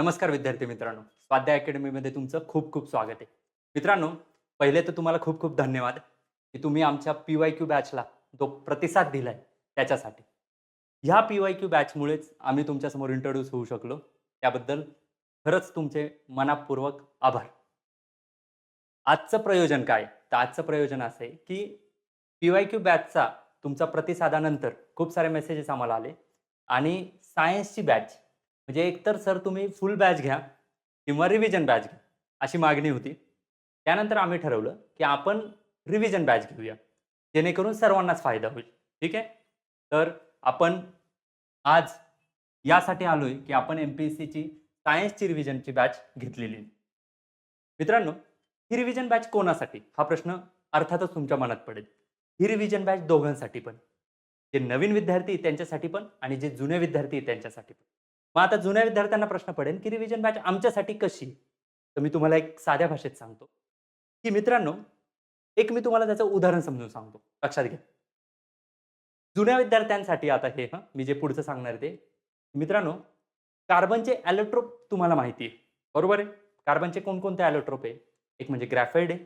नमस्कार विद्यार्थी मित्रांनो. स्वाध्याय अकॅडमीमध्ये तुमचं खूप खूप स्वागत आहे. मित्रांनो पहिले तर तुम्हाला खूप खूप धन्यवाद की तुम्ही आमच्या पी वाय क्यू बॅचला जो प्रतिसाद दिलाय त्याच्यासाठी. ह्या पी वाय क्यू बॅचमुळेच आम्ही तुमच्यासमोर इंट्रोड्यूस होऊ शकलो. त्याबद्दल खरंच तुमचे मनापूर्वक आभार. आजचं प्रयोजन काय? तर आजचं प्रयोजन असं आहे की पी वाय क्यू बॅचचा तुमचा प्रतिसादानंतर खूप सारे मेसेजेस आम्हाला आले आणि सायन्सची बॅच म्हणजे एकतर सर तुम्ही फुल बॅच घ्या किंवा रिव्हिजन बॅच घ्या अशी मागणी होती. त्यानंतर आम्ही ठरवलं की आपण रिव्हिजन बॅच घेऊया जेणेकरून सर्वांनाच फायदा होईल. ठीक आहे? तर आपण आज यासाठी आलोय की आपण एम पी एस सीची सायन्सची रिव्हिजनची बॅच घेतलेली मित्रांनो ही रिव्हिजन बॅच कोणासाठी? हा प्रश्न अर्थातच तुमच्या मनात पडेल. ही रिव्हिजन बॅच दोघांसाठी पण. जे नवीन विद्यार्थी त्यांच्यासाठी पण आणि जे जुने विद्यार्थी आहेत त्यांच्यासाठी पण. मग आता जुन्या विद्यार्थ्यांना प्रश्न पडेल की रिव्हिजन बॅच आमच्यासाठी कशी? तर मी तुम्हाला एक साध्या भाषेत सांगतो. की मित्रांनो एक मी तुम्हाला त्याचं उदाहरण समजून सांगतो. लक्षात घ्या. जुन्या विद्यार्थ्यांसाठी आता हे हां मी जे पुढचं सांगणार ते. मित्रांनो कार्बनचे ॲलोट्रोप तुम्हाला माहिती आहे. बरोबर आहे? कार्बनचे कोणकोणते ॲलोट्रोप आहे? एक म्हणजे ग्रॅफाईड आहे.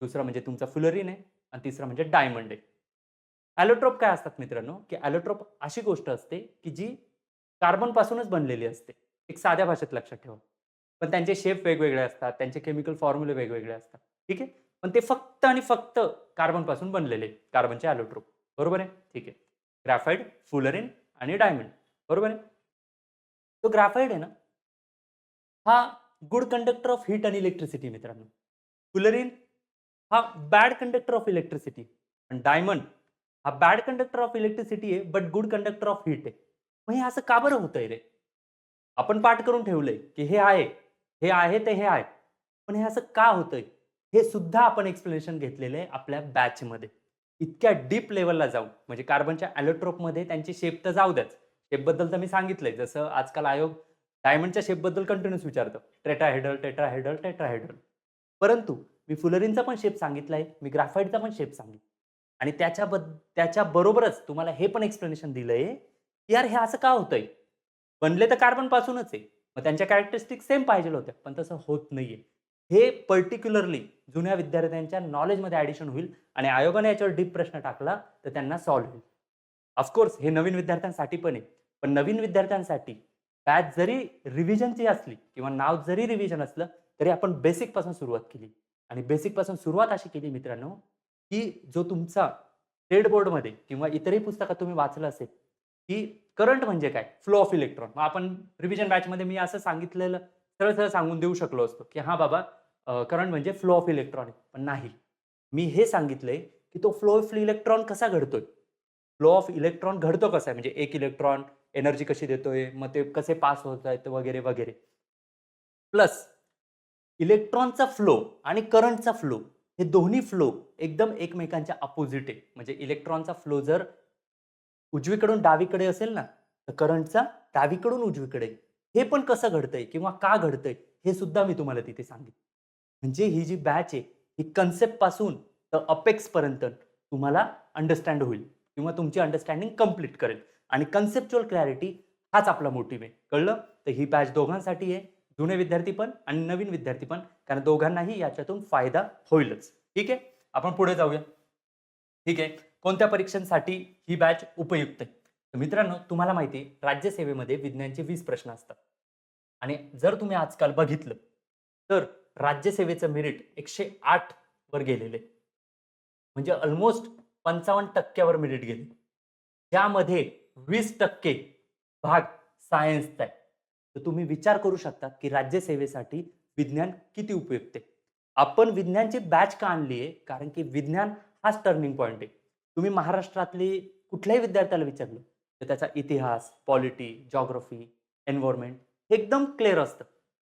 दुसरा म्हणजे तुमचा फुलरीन आहे. आणि तिसरा म्हणजे डायमंड आहे. ॲलोट्रोप काय असतात मित्रांनो? की ॲलोट्रोप अशी गोष्ट असते की जी कार्बनपासूनच बनलेली असते. एक साध्या भाषेत लक्षात ठेवा. पण त्यांचे शेप वेगवेगळे असतात त्यांचे केमिकल फॉर्म्युले वेगवेगळे असतात. ठीक आहे? पण ते फक्त आणि फक्त कार्बनपासून बनलेले कार्बनचे ॲलोट्रोप बरोबर आहे? ठीक आहे. ग्रॅफाईड फुलरिन आणि डायमंड बरोबर आहे? तो ग्राफाईड आहे ना? हा गुड कंडक्टर ऑफ हीट आणि इलेक्ट्रिसिटी मित्रांनो. फुलरिन हा बॅड कंडक्टर ऑफ इलेक्ट्रिसिटी आणि डायमंड हा बॅड कंडक्टर ऑफ इलेक्ट्रिसिटी आहे but good conductor of heat आहे. मग हे असं का बरं होतंय रे? आपण पाठ करून ठेवलंय की हे आहे हे आहे ते हे आहे. पण हे असं का होतंय? हे सुद्धा आपण एक्सप्लेनेशन घेतलेलं आहे आपल्या बॅचमध्ये इतक्या डीप लेवलला जाऊ म्हणजे कार्बनच्या ॲलोट्रोपमध्ये त्यांची शेप तर जाऊ द्याच. शेपबद्दल तर मी सांगितलंय. जसं आजकाल आयोग डायमंडच्या शेपबद्दल कंटिन्यूस विचारतो. टेट्राहेडल टेट्रा हेडल परंतु मी फुलरिनचा पण शेप सांगितलाय. मी ग्राफाईडचा पण शेप सांगितला आणि त्याच्याबद्द त्याच्याबरोबरच तुम्हाला हे पण एक्सप्लेनेशन दिलंय. आहे यार हे असं का होतंय? बनले तर कार्बन पासूनच आहे. मग त्यांच्या कॅरेक्टरिस्टिक सेम पाहिजे होत्या पण तसं होत नाहीये. हे पर्टिक्युलरली जुन्या विद्यार्थ्यांच्या नॉलेजमध्ये ॲडिशन होईल आणि आयोगाने याच्यावर डीप प्रश्न टाकला तर त्यांना सॉल्व्ह होईल. ऑफकोर्स हे नवीन विद्यार्थ्यांसाठी पण आहे. पण नवीन विद्यार्थ्यांसाठी बॅच जरी रिव्हिजनची असली किंवा नाव जरी रिव्हिजन असलं तरी आपण बेसिकपासून सुरुवात केली. आणि बेसिकपासून सुरुवात अशी केली मित्रांनो की जो तुमचा स्टेट बोर्डमध्ये किंवा इतरही पुस्तकात तुम्ही वाचलं असेल की करंट म्हणजे काय? Flow of electron. मग आपण रिव्हिजन बॅचमध्ये मी असं सांगितलेलं सरळ सरळ सांगून देऊ शकलो असतो की हा बाबा करंट म्हणजे फ्लो ऑफ इलेक्ट्रॉन पण नाही. मी हे सांगितलंय की तो फ्लो ऑफ इलेक्ट्रॉन कसा घडतोय? फ्लो ऑफ इलेक्ट्रॉन घडतो कसा आहे? म्हणजे एक इलेक्ट्रॉन एनर्जी कशी देतोय? मग ते कसे पास होत आहेत? वगैरे वगैरे. प्लस इलेक्ट्रॉनचा फ्लो आणि करंटचा फ्लो हे दोन्ही फ्लो एकदम एकमेकांच्या अपोजिट आहे. म्हणजे इलेक्ट्रॉनचा फ्लो जर उजवीकडून डावीकडे असेल ना तर करंटचा डावीकडून उजवीकडे. हे पण कसं घडतंय किंवा का घडतंय हे सुद्धा मी तुम्हाला तिथे सांगितलं म्हणजे ही जी बॅच आहे ही कन्सेप्टपासून तर अपेक्स पर्यंत तुम्हाला अंडरस्टँड होईल किंवा तुमची अंडरस्टँडिंग कंप्लीट करेल. आणि कन्सेप्च्युअल क्लॅरिटी हाच आपला मोटिव्ह आहे. कळलं? तर ही बॅच दोघांसाठी आहे जुने विद्यार्थी पण आणि नवीन विद्यार्थी पण. कारण दोघांनाही याच्यातून फायदा होईलच. ठीक आहे? आपण पुढे जाऊया. ठीक आहे? कोणत्या परीक्षांसाठी ही बॅच उपयुक्त आहे? तर मित्रांनो तुम्हाला माहिती आहे राज्यसेवेमध्ये विज्ञानचे वीस प्रश्न असतात. आणि जर तुम्ही आजकाल बघितलं तर राज्यसेवेचं मेरिट एकशे आठ वर गेलेले म्हणजे ऑलमोस्ट पंचावन्न टक्क्यावर मेरिट गेले त्यामध्ये वीस टक्के भाग सायन्सचा आहे. तर तुम्ही विचार करू शकता की राज्यसेवेसाठी विज्ञान किती उपयुक्त आहे. आपण विज्ञानची बॅच का आणली आहे? कारण की विज्ञान हाच टर्निंग पॉईंट आहे. तुम्ही महाराष्ट्रातली कुठल्याही विद्यार्थ्याला विचारलं तर त्याचा इतिहास पॉलिटी जॉग्रफी एन्व्हायरमेंट एकदम क्लिअर असतं.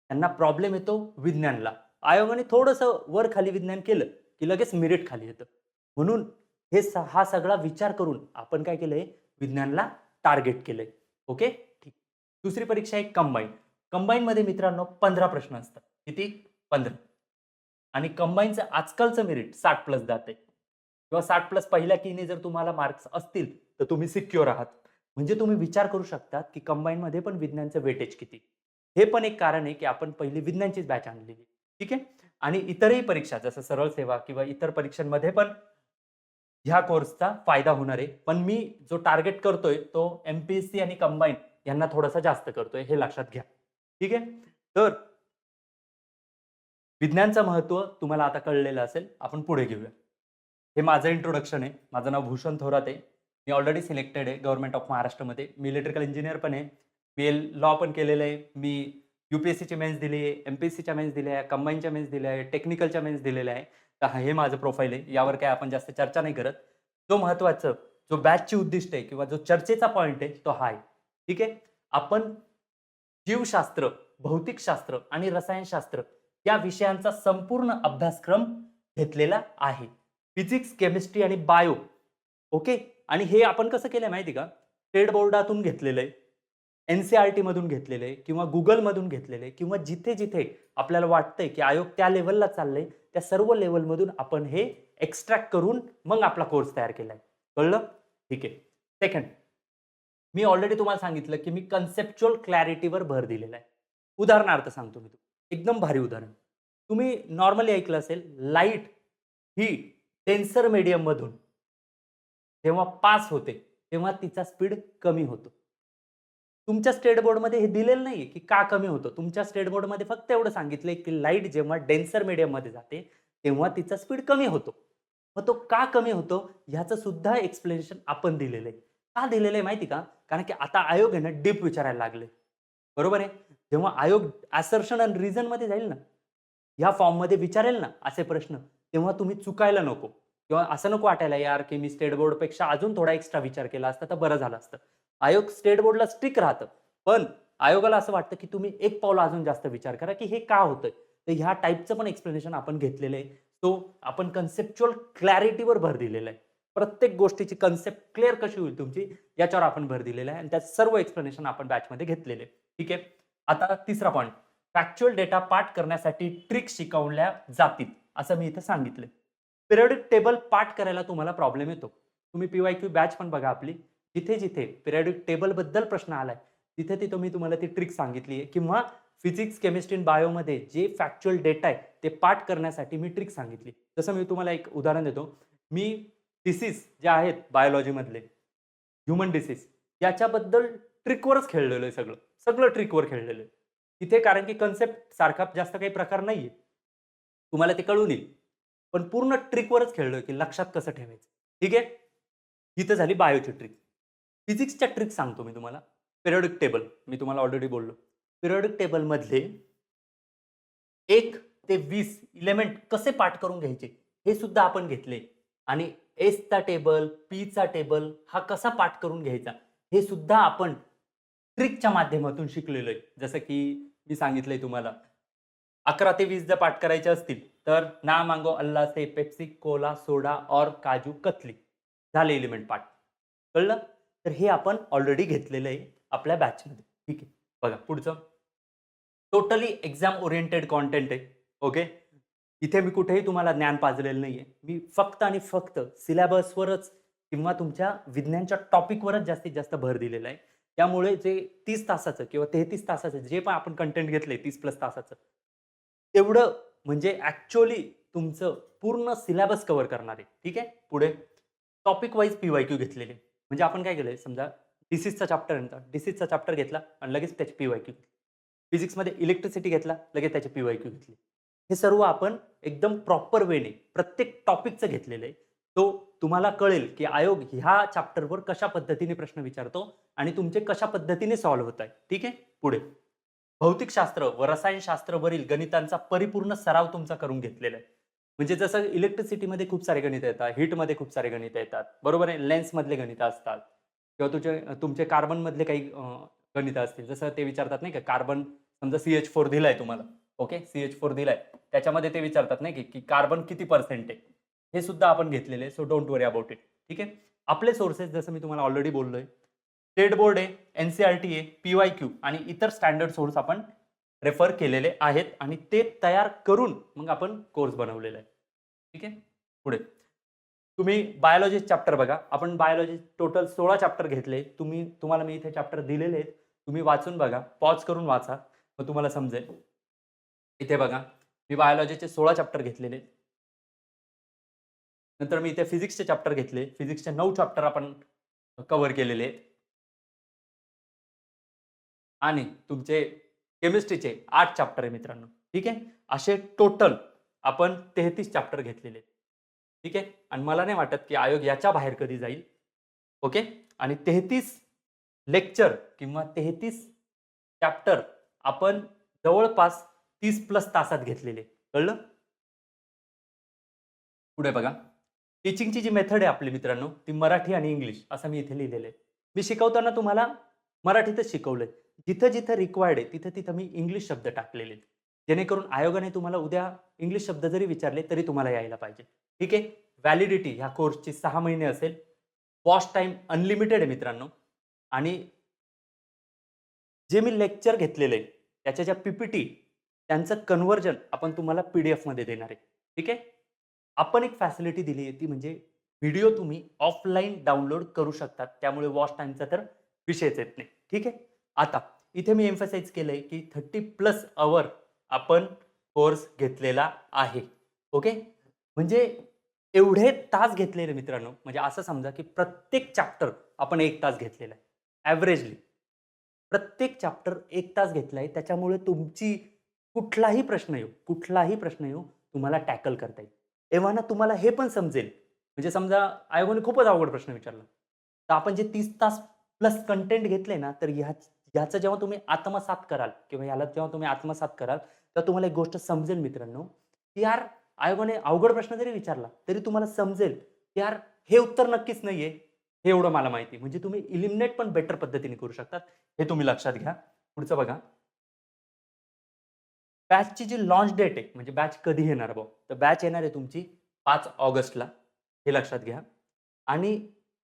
त्यांना प्रॉब्लेम येतो विज्ञानला. आयोगाने थोडंसं वर खाली विज्ञान केलं की लगेच मिरिट खाली येतं. म्हणून हे स- हा सगळा विचार करून आपण काय केलंय? विज्ञानला टार्गेट केलंय. ओके ठीक. दुसरी परीक्षा आहे कंबाईन कंबाईनमध्ये मित्रांनो पंधरा प्रश्न असतात. किती? पंधरा. आणि कंबाईनचं आजकालचं मेरिट साठ प्लस जाते किंवा साठ प्लस पहिल्या कीने जर तुम्हाला मार्क्स असतील तर तुम्ही सिक्युअर आहात. म्हणजे तुम्ही विचार करू शकता की कंबाईनमध्ये पण विज्ञानचं वेटेज किती? हे पण एक कारण आहे की आपण पहिली विज्ञानचीच बॅच आणलेली ठीक आहे? आणि इतरही परीक्षा जसं सरळ सेवा किंवा इतर परीक्षांमध्ये पण ह्या कोर्सचा फायदा होणार आहे. पण मी जो टार्गेट करतोय तो एमपीएससी आणि कंबाईन यांना थोडासा जास्त करतोय हे लक्षात घ्या. ठीक आहे? तर विज्ञानचं महत्त्व तुम्हाला आता कळलेलं असेल आपण पुढे घेऊया. हे माझं इंट्रोडक्शन आहे. माझं नाव भूषण थोरात आहे. मी ऑलरेडी सिलेक्टेड आहे गव्हर्नमेंट ऑफ महाराष्ट्रमध्ये. मी इलेक्ट्रिकल इंजिनियर पण आहे. मी एल लॉ पण केलेलं आहे. मी यू पी एस सीची मेन्स दिली आहे एम पी एस सीच्या मेन्स दिल्या आहे कंबाईनच्या मेन्स दिल्या आहे टेक्निकलच्या मेन्स दिलेल्या आहे. तर हे माझं प्रोफाईल आहे. यावर काय आपण जास्त चर्चा नाही करत. जो महत्त्वाचं जो बॅचची उद्दिष्ट आहे किंवा जो चर्चेचा पॉईंट आहे तो हा आहे. ठीक आहे? आपण जीवशास्त्र भौतिकशास्त्र आणि रसायनशास्त्र या विषयांचा संपूर्ण अभ्यासक्रम घेतलेला आहे. फिजिक्स केमिस्ट्री आणि बायो. ओके? आणि हे आपण कसं केलंय माहिती का? स्टेट बोर्डातून घेतलेलं आहे. एन सी आर टीमधून घेतलेलं आहे किंवा गुगलमधून घेतलेलं आहे किंवा जिथे जिथे आपल्याला वाटतंय की आयोग त्या लेवलला चाललंय त्या सर्व लेवलमधून आपण हे एक्स्ट्रॅक्ट करून मग आपला कोर्स तयार केला आहे कळलं? ठीक आहे. सेकंड मी ऑलरेडी तुम्हाला सांगितलं की मी कन्सेप्च्युअल क्लॅरिटीवर भर दिलेला आहे. उदाहरणार्थ सांगतो मी एकदम भारी उदाहरण. तुम्ही नॉर्मली ऐकलं असेल लाइट ही टेन्सर मीडियममधून जेव्हा पास होते तेव्हा तिचा स्पीड कमी होतो. तुमच्या स्टेट बोर्डमध्ये हे दिलेलं नाहीये की का कमी होतं. तुमच्या स्टेट बोर्डमध्ये फक्त एवढं सांगितलंय की लाइट जेव्हा डेन्सर मीडियममध्ये जाते तेव्हा तिचा स्पीड कमी होतो. मग तो का कमी होतो ह्याचं सुद्धा एक्सप्लेनेशन आपण दिलेलं आहे का दिलेलं आहे माहिती का? कारण की आता आयोग आहे ना डीप विचारायला लागले. बरोबर आहे? जेव्हा आयोग ॲसर्शन आणि रिझनमध्ये जाईल ना ह्या फॉर्ममध्ये विचारेल ना असे प्रश्न तेव्हा तुम्ही चुकायला नको. किंवा असं नको वाटायला यार की मी स्टेट बोर्डपेक्षा अजून थोडा एक्स्ट्रा विचार केला असता तर बरं झालं असतं. आयोग स्टेट बोर्डला स्ट्रिक राहतं. पण आयोगाला असं वाटतं की तुम्ही एक पावला अजून जास्त विचार करा की हे का होतंय? तर ह्या टाईपचं पण एक्सप्लेनेशन आपण घेतलेलं आहे. तो आपण कन्सेप्च्युअल क्लॅरिटीवर भर दिलेला आहे. प्रत्येक गोष्टीची कन्सेप्ट क्लिअर कशी होईल तुमची याच्यावर आपण भर दिलेला आहे. आणि त्या सर्व एक्सप्लेनेशन आपण बॅचमध्ये घेतलेले ठीक आहे? आता तिसरा पॉईंट फॅक्च्युअल डेटा पाठ करण्यासाठी ट्रिक शिकवल्या जातील. असं मी इथं सांगितलं पिरियडिक टेबल पाठ करायला तुम्हाला प्रॉब्लेम येतो. तुम्ही पी वाय क्यू बॅच पण बघा आपली. जिथे जिथे पिरियडिक टेबलबद्दल प्रश्न आलाय तिथे तिथं मी तुम्हाला ती ट्रिक सांगितली आहे किंवा फिजिक्स केमिस्ट्री अँड बायोमध्ये जे फॅक्च्युअल डेटा आहे ते पाठ करण्यासाठी मी ट्रिक सांगितली. जसं मी तुम्हाला एक उदाहरण देतो. मी डिसीज जे आहेत बायोलॉजीमधले ह्युमन डिसीज याच्याबद्दल ट्रिकवरच खेळलेलं आहे सगळं. सगळं ट्रिकवर खेळलेलं आहे. तिथे कारण की कन्सेप्ट सारखा जास्त काही प्रकार नाहीये. तुम्हाला ते कळून येईल. पण पूर्ण ट्रिकवरच खेळलोय की लक्षात कसं ठेवायचं? ठीक आहे? इथं झाली बायोची ट्रिक. फिजिक्सच्या ट्रिक सांगतो मी तुम्हाला. पिरियडिक टेबल मी तुम्हाला ऑलरेडी बोललो. पिरियडिक टेबलमधले एक ते वीस इलेमेंट कसे पाठ करून घ्यायचे हे सुद्धा आपण घेतले. आणि एसचा टेबल पीचा टेबल हा कसा पाठ करून घ्यायचा हे सुद्धा आपण ट्रिकच्या माध्यमातून शिकलेलो आहे जसं की मी सांगितलंय तुम्हाला. अकरा ते वीस जर पाठ करायचे असतील तर ना मांगो अल्ला से पेप्सी कोला सोडा और काजू कतली झाले एलिमेंट पाठ. कळलं? तर हे आपण ऑलरेडी घेतलेलं आहे आपल्या बॅचमध्ये ठीक आहे? बघा पुढचं. टोटली एक्झाम ओरिएंटेड कॉन्टेंट आहे. ओके इथे मी कुठेही तुम्हाला ज्ञान पाजलेलं नाहीये. मी फक्त आणि फक्त सिलेबसवरच किंवा तुमच्या विज्ञानच्या टॉपिकवरच जास्तीत जास्त भर दिलेला आहे. त्यामुळे जे तीस तासाचं किंवा तेहतीस तासाचं जे पण आपण कंटेंट घेतलंय तीस प्लस तासाचं तेवढं म्हणजे ऍक्च्युअली तुमचं पूर्ण सिलेबस कव्हर करणार आहे. ठीक आहे? पुढे topic wise P Y Q घेतलेले. म्हणजे आपण काय केलंय? समजा डिसीजचा चॅप्टर आहे डिसीजचा चॅप्टर घेतला आणि लगेच त्याची पी वाय क्यू घेतली. फिजिक्समध्ये इलेक्ट्रिसिटी घेतला लगेच त्याची पी वाय क्यू घेतली. हे सर्व आपण एकदम प्रॉपर वेने प्रत्येक टॉपिकचं घेतलेलं आहे. तो तुम्हाला कळेल की आयोग ह्या चॅप्टरवर कशा पद्धतीने प्रश्न विचारतो आणि तुमचे कशा पद्धतीने सॉल्व्ह होत आहे. ठीक आहे? पुढे. भौतिकशास्त्र व रसायनशास्त्रवरील गणितांचा परिपूर्ण सराव तुमचा करून घेतलेला आहे. म्हणजे जसं इलेक्ट्रिसिटीमध्ये खूप सारे गणित येतात हीटमध्ये खूप सारे गणित येतात. बरोबर आहे? लेन्समधले गणित असतात. किंवा तुझे तुमचे कार्बनमधले काही गणित असतील. जसं ते विचारतात नाही का कार्बन समजा सी एच फोर दिलाय तुम्हाला. ओके? सी एच फोर दिलाय. त्याच्यामध्ये ते विचारतात नाही की- की कार्बन किती पर्सेंट आहे? हे सुद्धा आपण घेतलेले so don't worry about it ठीक आहे? आपले सोर्सेस जसं मी तुम्हाला ऑलरेडी बोललोय स्टेट बोर्ड आहे एन सी आर टी आहे पी वाय क्यू आणि इतर स्टँडर्ड सोर्स आपण रेफर केलेले आहेत आणि ते तयार करून मग आपण कोर्स बनवलेला आहे. ठीक आहे? पुढे. तुम्ही बायोलॉजी चॅप्टर बघा. आपण बायोलॉजी टोटल सोळा चॅप्टर घेतले. तुम्ही तुम्हाला मी इथे चॅप्टर दिलेले आहेत. तुम्ही वाचून बघा. पॉज करून वाचा. मग तुम्हाला समजेल. इथे बघा. मी बायोलॉजीचे सोळा चॅप्टर घेतलेले नंतर मी इथे फिजिक्सचे चॅप्टर घेतले. फिजिक्सचे नऊ चॅप्टर आपण कव्हर केलेले आहेत. आणि तुमचे केमिस्ट्रीचे आठ चॅप्टर आहे मित्रांनो. ठीक आहे? असे टोटल आपण तेहतीस चॅप्टर घेतलेले ठीक आहे? आणि मला नाही वाटत की आयोग याच्या बाहेर कधी जाईल. ओके? आणि तेहतीस लेक्चर किंवा तेहतीस चॅप्टर आपण जवळपास तीस प्लस तासात घेतलेले कळलं? पुढे बघा. टीचिंगची जी मेथड आहे आपली मित्रांनो ती मराठी आणि इंग्लिश असं मी इथे लिहिलेलं आहे. मी शिकवताना तुम्हाला मराठीतच शिकवलंय. जिथं जिथं रिक्वायर्ड आहे तिथं तिथं मी इंग्लिश शब्द टाकलेले आहेत. जेणेकरून आयोगाने तुम्हाला उद्या इंग्लिश शब्द जरी विचारले तरी तुम्हाला यायला पाहिजे. ठीक आहे? व्हॅलिडिटी ह्या कोर्सची सहा महिने असेल. वॉश टाईम अनलिमिटेड आहे मित्रांनो. आणि जे मी लेक्चर घेतलेले आहे त्याच्या ज्या पीपीटी त्यांचं कन्व्हर्जन आपण तुम्हाला पी डी एफमध्ये देणार आहे. ठीक आहे? आपण एक फॅसिलिटी दिली आहे ती म्हणजे व्हिडिओ तुम्ही ऑफलाईन डाउनलोड करू शकतात. त्यामुळे वॉच टाईमचा तर विषयच येत नाही. ठीक आहे? आता इथे मी एम्फसाईज केलंय की थर्टी प्लस आवर आपण कोर्स घेतलेला आहे. ओके म्हणजे एवढे तास घेतलेले मित्रांनो म्हणजे असं समजा की प्रत्येक चॅप्टर आपण एक तास घेतलेला आहे. ॲव्हरेजली प्रत्येक चॅप्टर एक तास घेतला आहे त्याच्यामुळे तुमची कुठलाही प्रश्न येऊ कुठलाही प्रश्न येऊ तुम्हाला टॅकल करता येईल. एव्हाना तुम्हाला हे पण समजेल. म्हणजे समजा आयोगाने खूपच अवघड प्रश्न विचारला. तर आपण जे तीस तास प्लस कंटेंट घेतले ना तर ह्या ह्याचं जेव्हा तुम्ही आत्मसात कराल किंवा याला जेव्हा तुम्ही आत्मसात कराल तर तुम्हाला एक गोष्ट समजेल मित्रांनो की यार आयोगाने अवघड प्रश्न जरी विचारला तरी तुम्हाला समजेल की यार हे उत्तर नक्कीच नाहीये. हे एवढं मला माहिती. म्हणजे तुम्ही इलिमिनेट पण बेटर पद्धतीने करू शकतात. हे तुम्ही लक्षात घ्या. पुढचं बघा. बॅचची जी लॉन्च डेट आहे म्हणजे बॅच कधी येणार भाऊ तर बॅच येणार आहे तुमची पाच ऑगस्टला. हे लक्षात घ्या. आणि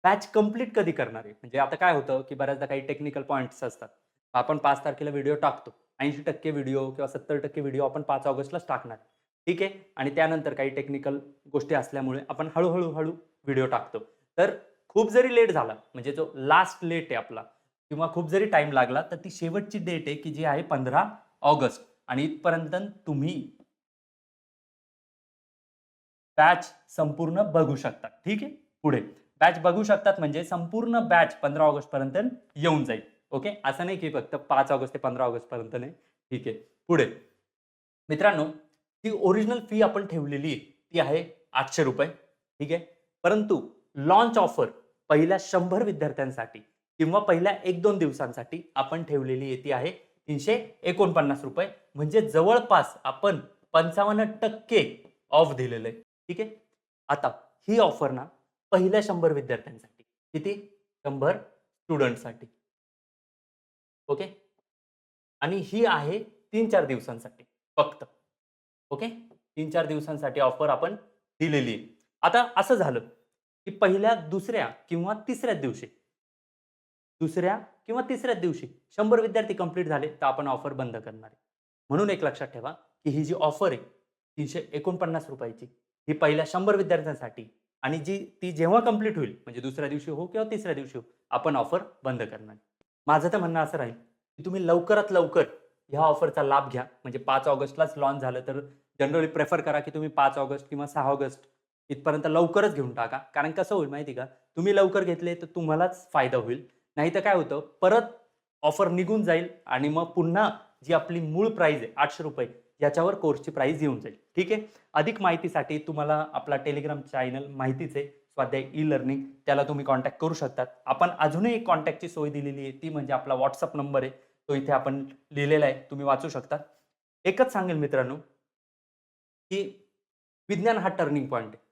बॅच कंप्लीट कधी करणार आहे? म्हणजे आता काय होतं की बऱ्याचदा काही टेक्निकल पॉईंट्स असतात. आपण पाच तारखेला व्हिडिओ टाकतो. ऐंशी टक्के व्हिडिओ किंवा सत्तर टक्के व्हिडिओ आपण पाच ऑगस्टलाच टाकणार. ठीक आहे? आणि त्यानंतर काही टेक्निकल गोष्टी असल्यामुळे आपण हळूहळू हळू व्हिडिओ टाकतो. तर खूप जरी लेट झाला म्हणजे जो लास्ट लेट आहे आपला किंवा खूप जरी टाइम लागला तर ती शेवटची डेट आहे की जी आहे पंधरा ऑगस्ट. आणि इथपर्यंत तुम्ही बॅच संपूर्ण बघू शकता. ठीक आहे? पुढे. बॅच बघू शकतात म्हणजे संपूर्ण बॅच पंधरा ऑगस्ट पर्यंत येऊन जाईल. ओके असं नाही की फक्त पाच ऑगस्ट ते पंधरा ऑगस्ट पर्यंत नाही. ठीक आहे. पुढे. मित्रांनो ही ओरिजिनल फी आपण ठेवलेली आहे. ती आहे आठशे रुपये. ठीक आहे? परंतु लॉन्च ऑफर पहिल्या शंभर विद्यार्थ्यांसाठी किंवा पहिल्या एक दोन दिवसांसाठी आपण ठेवलेली ती आहे तीनशे एकोणपन्नास रुपये. म्हणजे जवळपास आपण पंचावन्न टक्के ऑफ दिलेलं आहे. ठीक आहे? आता ही ऑफर ना पहिल्या शंभर विद्यार्थ्यांसाठी किती? शंभर स्टुडंटसाठी ओके आणि ही आहे तीन चार दिवसांसाठी फक्त. ओके तीन चार दिवसांसाठी ऑफर आपण दिलेली. आहे आता असं झालं की पहिल्या दुसऱ्या किंवा तिसऱ्याच दिवशी दुसऱ्या किंवा तिसऱ्याच दिवशी शंभर विद्यार्थी कंप्लीट झाले तर आपण ऑफर बंद करणार आहे. म्हणून एक लक्षात ठेवा की ही जी ऑफर आहे तीनशे एकोणपन्नास रुपयाची ही पहिल्या शंभर विद्यार्थ्यांसाठी आणि जी ती जेव्हा कंप्लीट होईल म्हणजे दुसऱ्या दिवशी हो किंवा तिसऱ्या दिवशी हो आपण ऑफर बंद करणार. माझं तर म्हणणं असं राहील की तुम्ही लवकरात लवकर ह्या ऑफरचा लाभ घ्या. म्हणजे पाच ऑगस्टलाच लॉन्च झालं तर जनरली प्रेफर करा की तुम्ही पाच ऑगस्ट किंवा सहा ऑगस्ट इथपर्यंत लवकरच घेऊन टाका. कारण कसं होईल माहिती का? तुम्ही लवकर घेतले तर तुम्हालाच फायदा होईल. नाही तर काय होतं? परत ऑफर निघून जाईल आणि मग पुन्हा जी आपली मूळ प्राईज आहे आठशे रुपये याच्यावर कोर्सची प्राईस येऊन जाईल. ठीक आहे? अधिक माहितीसाठी तुम्हाला आपला टेलिग्राम चॅनल माहितीच आहे. स्वाध्याय ई लर्निंग त्याला तुम्ही कॉन्टॅक्ट करू शकतात. आपण अजूनही एक कॉन्टॅक्टची सोय दिलेली आहे. ती म्हणजे आपला व्हॉट्सअप नंबर आहे. तो इथे आपण लिहिलेला आहे. तुम्ही वाचू शकता. एकच सांगेल मित्रांनो की विज्ञान हा टर्निंग पॉईंट आहे.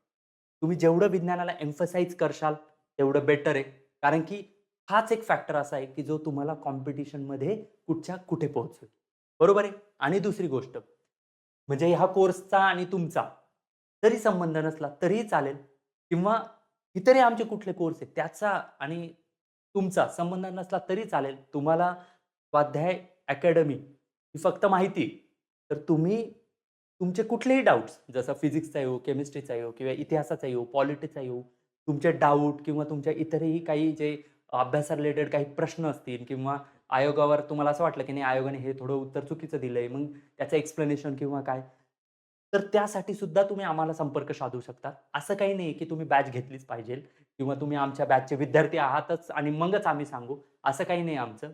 तुम्ही जेवढं विज्ञानाला एम्फसाईज करशाल तेवढं बेटर आहे. कारण की हाच एक फॅक्टर असा आहे की जो तुम्हाला कॉम्पिटिशनमध्ये कुठच्या कुठे पोहोचवेल बरोबर आहे? आणि दुसरी गोष्ट म्हणजे ह्या कोर्सचा आणि तुमचा. जरी संबंध नसला तरीही चालेल. किंवा इतरही आमचे कुठले कोर्स आहेत त्याचा आणि तुमचा संबंध नसला तरी चालेल. तुम्हाला स्वाध्याय अकॅडमी ही फक्त माहिती तर तुम्ही तुमचे कुठलेही डाऊट्स जसं फिजिक्सचा येऊ हो, केमिस्ट्रीचा येऊ हो, किंवा इतिहासाचा येऊ हो, पॉलिटिक्सचा येऊ तुमचे डाऊट किंवा तुमच्या इतरही काही जे अभ्यासा रिलेटेड काही प्रश्न असतील किंवा आयोगावर तुम्हाला असं वाटलं की नाही आयोगाने हे थोडं उत्तर चुकीचं दिलंय मग त्याचं एक्सप्लेनेशन किंवा काय? तर त्यासाठी सुद्धा तुम्ही आम्हाला संपर्क साधू शकता. असं काही नाही की तुम्ही बॅच घेतलीच पाहिजे किंवा तुम्ही आमच्या बॅचचे विद्यार्थी आहातच आणि मगच आम्ही सांगू. असं काही नाही आमचं.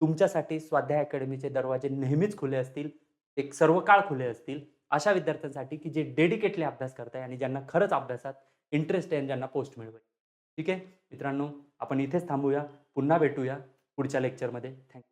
तुमच्यासाठी स्वाध्याय अकॅडमीचे दरवाजे नेहमीच खुले असतील एक सर्व काळ खुले असतील अशा विद्यार्थ्यांसाठी की जे डेडिकेटली अभ्यास करताय आणि ज्यांना खरंच अभ्यासात इंटरेस्ट आहे आणि ज्यांना पोस्ट मिळवेल ठीक आहे? मित्रांनो आपण इथेच थांबूया पुन्हा भेटूया. पुढच्या लेक्चरमध्ये. थँक्यू.